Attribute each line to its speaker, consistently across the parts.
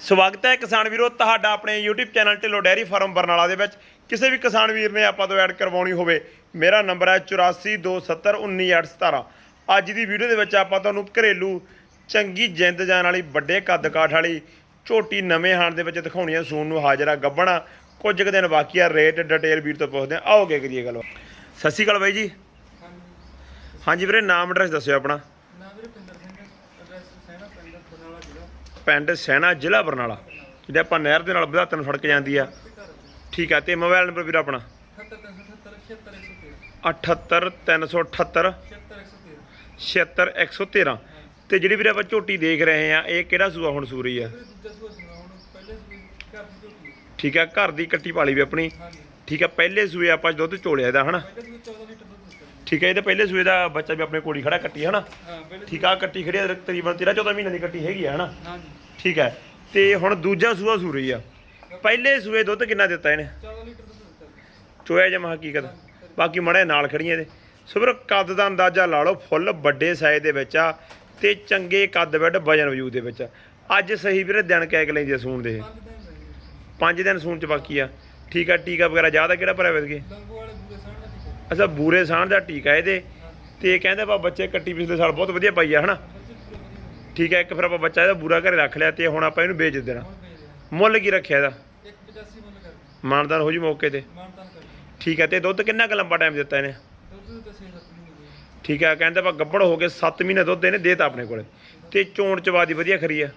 Speaker 1: ਸਵਾਗਤ ਹੈ ਕਿਸਾਨ ਵੀਰੋ, ਤੁਹਾਡਾ ਆਪਣੇ YouTube channel Dhillon dairy farm Barnala ਦੇ ਵਿੱਚ। ਕਿਸੇ ਵੀ ਕਿਸਾਨ ਵੀਰ ਨੇ ਆਪਾਂ ਤੋਂ ਐਡ ਕਰਵਾਉਣੀ ਹੋਵੇ, ਮੇਰਾ ਨੰਬਰ ਹੈ 8427191817 ਅੱਜ ਦੀ ਵੀਡੀਓ ਦੇ ਵਿੱਚ ਆਪਾਂ ਤੁਹਾਨੂੰ ਘਰੇਲੂ ਚੰਗੀ ਜਿੰਦ ਜਾਨ ਵਾਲੀ, ਵੱਡੇ ਕੱਦ ਕਾਠ ਵਾਲੀ, ਝੋਟੀ ਨਵੇਂ ਹਾਣ ਦੇ ਵਿੱਚ ਦਿਖਾਉਣੀ ਹੈ ਸੂਨ ਨੂੰ ਹਾਜ਼ਰਾ ਆ ਗੱਬਣਾ ਕੁਝ ਕੁ ਦਿਨ ਬਾਕੀ ਆ, ਰੇਟ ਡਿਟੇਲ ਵੀਰ ਤੋਂ ਪੁੱਛਦੇ ਆ ਆਓਗੇ ਕਰੀਏ ਗੱਲ। ਸਤਿ ਸ਼੍ਰੀ ਅਕਾਲ ਬਾਈ ਜੀ। ਹਾਂਜੀ ਵੀਰੇ, ਨਾਮ ਐਡਰੈਸ ਦੱਸਿਓ ਆਪਣਾ
Speaker 2: ਨਾਮ ਵੀਰੇ ਪਿੰਦਰ ਸਿੰਘ ਐਡਰੈਸ ਸੈਣਾ ਪਿੰਡ ਬਰਨਾਲਾ ਜ਼ਿਲ੍ਹਾ
Speaker 1: ਸੈਣਾ ਜ਼ਿਲ੍ਹਾ ਬਰਨਾਲਾ ਜਿਹੜੇ ਆਪਾਂ ਨਹਿਰ ਦੇ ਨਾਲ ਬਧਾਤਨ ਸੜਕ ਜਾਂਦੀ ਆ। ਠੀਕ ਆ, ਤੇ ਮੋਬਾਈਲ ਨੰਬਰ ਵੀਰ ਆਪਣਾ?
Speaker 2: 78377 76113
Speaker 1: 78313
Speaker 2: 76113
Speaker 1: 76113 ਤੇ ਜਿਹੜੀ ਵੀਰੇ ਆਪਾਂ ਝੋਟੀ ਦੇਖ ਰਹੇ ਆ, ਇਹ ਕਿਹੜਾ ਸੂਆ ਹੁਣ ਸੂਰੀ ਆ? ਠੀਕ ਆ, ਘਰ ਦੀ ਕੱਟੀ ਪਾਲੀ ਵੀ ਆਪਣੀ। ਠੀਕ ਆ, ਪਹਿਲੇ ਸੂਏ ਆਪਾਂ ਦੁੱਧ ਚੋਲਿਆ ਇਹਦਾ, ਹਨਾ?
Speaker 2: ਪਹਿਲੇ ਸੂਏ 14 ਲੀਟਰ ਦੁੱਧ ਦਿੱਤਾ
Speaker 1: ਠੀਕ ਆ ਇਹਦੇ ਪਹਿਲੇ ਸੂਏ ਦਾ ਬੱਚਾ ਵੀ ਆਪਣੇ ਕੋਲ ਹੀ ਖੜਾ ਕੱਟੀ
Speaker 2: ਹਾਂ ਪਹਿਲੇ
Speaker 1: ਠੀਕ ਆ ਕੱਟੀ ਖੜੀ ਆ ਤਕਰੀਬਨ 13 14 ਮਹੀਨੇ ਦੀ ਕੱਟੀ ਹੈਗੀ ਆ ਹਨਾ?
Speaker 2: ਹਾਂਜੀ।
Speaker 1: ਠੀਕ ਹੈ ਤੇ ਹੁਣ ਦੂਜਾ ਸੂਆ ਸੂਰੀ ਆ। ਪਹਿਲੇ ਸੂਏ ਦੁੱਧ ਕਿੰਨਾ ਦਿੱਤਾ ਇਹਨੇ?
Speaker 2: 14 ਲੀਟਰ ਦੁੱਧ ਦਿੱਤਾ।
Speaker 1: ਚੋਇਆ ਜਮਾ ਹਕੀਕਤ ਬਾਕੀ ਮੜੇ ਨਾਲ ਖੜੀਆਂ ਇਹਦੇ। ਸੋ ਵੀਰੋ ਕੱਦ ਦਾ ਅੰਦਾਜ਼ਾ ਲਾ ਲਓ ਫੁੱਲ ਵੱਡੇ ਸਾਈਜ਼ ਦੇ ਵਿੱਚ ਆ ਤੇ ਚੰਗੇ ਕੱਦ ਬੈੱਡ ਵਜਨ ਵਜੂਦ ਦੇ ਵਿੱਚ। ਅੱਜ ਸਹੀ ਵੀਰੇ ਦਿਨ ਕਹਿ ਕੇ ਲੈਂਦੀ ਸੂਣ ਦੇ। ਇਹ।
Speaker 2: ਪੰਜ ਦਿਨ
Speaker 1: ਸੂਣ ਚ ਬਾਕੀ ਆ। ਠੀਕ ਆ ਟੀਕਾ ਵਗੈਰਾ ਜ਼ਿਆਦਾ ਕਿਹੜਾ ਭਰਿਆ ਵੇਦਗੇ
Speaker 2: ਲੰਗੋ ਵਾਲੇ
Speaker 1: ਅੱਛਾ, ਬੂਰੇ ਸਾਣ ਦਾ ਟੀਕਾ ਇਹਦੇ। ਤੇ ਕਹਿੰਦੇ ਆਪਾਂ ਬੱਚੇ ਕੱਟੀ ਪਿਛਲੇ ਸਾਲ ਬਹੁਤ ਵਧੀਆ ਪਾਈ ਆ, ਹਨਾ?
Speaker 2: ਬੱਚੇ
Speaker 1: ਠੀਕ ਹੈ, ਇੱਕ ਫਿਰ ਆਪਾਂ ਬੱਚਾ ਇਹਦਾ ਬੂਰਾ ਘਰੇ ਰੱਖ ਲਿਆ ਤੇ ਹੁਣ ਆਪਾਂ ਇਹਨੂੰ ਵੇਚ ਦੇਣਾ। ਮੁੱਲ ਕੀ ਰੱਖਿਆ ਇਹਦਾ?
Speaker 2: 185 ਮੁੱਲ ਕਰ
Speaker 1: ਮਾਨਦਾਰ ਹੋ ਜੀ ਮੌਕੇ ਤੇ। ਠੀਕ ਹੈ, ਤੇ ਦੁੱਧ ਕਿੰਨਾ ਕੁ ਲੰਬਾ ਟਾਈਮ ਦਿੱਤਾ ਇਹਨੇ? ਠੀਕ ਹੈ, ਕਹਿੰਦੇ ਆਪਾਂ ਗੱਬੜ ਹੋ ਕੇ 7 ਮਹੀਨੇ ਦੁੱਧ ਇਹਨੇ ਦੇਤਾ ਆਪਣੇ ਕੋਲੇ। ਤੇ ਚੋਣ ਚਵਾ ਦੀ ਵਧੀਆ ਖਰੀ ਆ।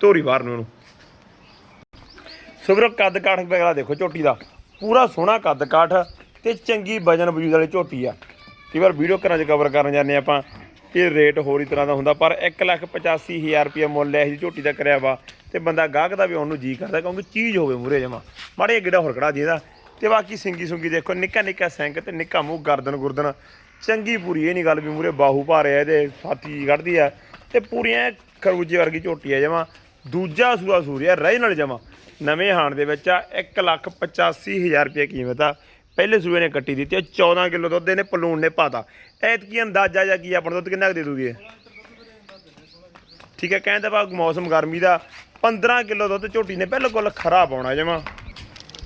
Speaker 1: ਧੋਰੀ ਬਾਹਰ ਨੂੰ ਉਹਨੂੰ ਸੁਬਰ ਕੱਦ ਕਾਠ ਵਗੈਰਾ ਦੇਖੋ ਝੋਟੀ ਦਾ। ਪੂਰਾ ਸੋਹਣਾ ਕੱਦ ਕਾਠ। ਤੇ ਚੰਗੀ ਵਜਨ ਵਜੂਦ ਵਾਲੀ ਝੋਟੀ ਆ। ਕਈ ਵਾਰ ਵੀਡੀਓ ਘਰਾਂ 'ਚ ਕਵਰ ਕਰਨ ਜਾਂਦੇ ਆਪਾਂ ਇਹ ਰੇਟ ਹੋਰ ਹੀ ਤਰ੍ਹਾਂ ਦਾ ਹੁੰਦਾ, ਪਰ 185000 ਰੁਪਏ ਮੁੱਲ ਇਹ ਜੀ ਝੋਟੀ ਦਾ ਕਰਿਆ ਵਾ, ਤੇ ਬੰਦਾ ਗਾਹਕ ਦਾ ਵੀ ਉਹਨੂੰ ਜੀ ਕਰਦਾ, ਕਿਉਂਕਿ ਚੀਜ਼ ਹੋਵੇ ਮੂਰੇ ਜਮਾ। ਮਾੜੇ ਗਿੜਾ ਹੋਰ ਕੜਾ ਜਿਹਦਾ ਤੇ ਬਾਕੀ ਸਿੰਗੀ ਸੁੰਗੀ ਦੇਖੋ, ਨਿੱਕਾ ਨਿੱਕਾ ਸੈਂਕ ਤੇ ਨਿੱਕਾ ਮੂੰਹ ਗਰਦਨ ਗੁਰਦਨ, ਚੰਗੀ ਪੂਰੀ, ਇਹ ਨਹੀਂ ਗੱਲ ਵੀ ਮੂਰੇ ਬਾਹੂ ਭਾਰੇ ਆ ਇਹਦੇ ਸਾਥੀ ਕੱਢਦੀ ਆ, ਤੇ ਪੂਰੀਆਂ ਖਰਬੂਜੇ ਵਰਗੀ ਝੋਟੀ ਆ ਜਮਾ। ਦੂਜਾ ਸੂਆ ਸੂਰਿਆ ਰਹਿ ਨਾਲ ਜਮਾ। ਨਵੇਂ ਹਾਣ ਦੇ ਵਿੱਚ ਆ 185000 ਰੁਪਏ ਕੀਮਤ ਆ ਪਹਿਲੇ ਸੂਏ ਨੇ ਕੱਟੀ ਦਿੱਤੀ ਆ 14 ਕਿਲੋ ਦੁੱਧ ਇਹਨੇ ਪਲੂਣ ਨੇ ਪਾਤਾ। ਐਤਕੀ ਅੰਦਾਜ਼ਾ ਜਾਂ ਕੀ ਆ, ਆਪਣਾ ਦੁੱਧ ਕਿੰਨਾ ਕੁ ਦੇ ਦੂਗੀ ਇਹ? ਠੀਕ ਹੈ ਕਹਿੰਦਾ ਬਾ ਮੌਸਮ ਗਰਮੀ ਦਾ 15 ਕਿਲੋ ਦੁੱਧ ਝੋਟੀ ਨੇ ਬਿਲਕੁਲ ਖਰਾ ਪਾਉਣਾ ਜਮਾ।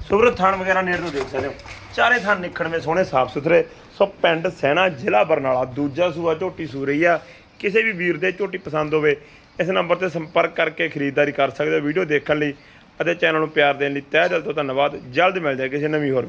Speaker 1: ਸੁਬਰ ਥਣ ਵਗੈਰਾ ਨੇੜੇ ਤੋਂ ਦੇਖ ਸਕਦੇ ਹੋ। ਚਾਰੇ ਥਣ ਨਿਖੜਵੇਂ ਸੋਹਣੇ ਸਾਫ਼ ਸੁਥਰੇ। ਸੋ ਪਿੰਡ ਸੈਣਾ ਜ਼ਿਲ੍ਹਾ ਬਰਨਾਲਾ ਦੂਜਾ ਸੂਆ ਝੋਟੀ ਸੂ ਰਹੀ ਆ। ਕਿਸੇ ਵੀ ਵੀਰ ਦੇ ਝੋਟੀ ਪਸੰਦ ਹੋਵੇ ਇਸ ਨੰਬਰ ਤੇ ਸੰਪਰਕ ਕਰਕੇ ਖਰੀਦਦਾਰੀ ਕਰ ਸਕਦੇ ਹੋ ਵੀਡੀਓ ਦੇਖਣ ਲਈ ਅਤੇ ਚੈਨਲ ਨੂੰ ਪਿਆਰ ਦੇਣ ਲਈ ਤਹਿ ਦਿਲ ਤੋਂ ਧੰਨਵਾਦ। ਜਲਦ ਮਿਲਦੇ ਹਾਂ ਕਿਸੇ ਨਵੀਂ ਹੋਰ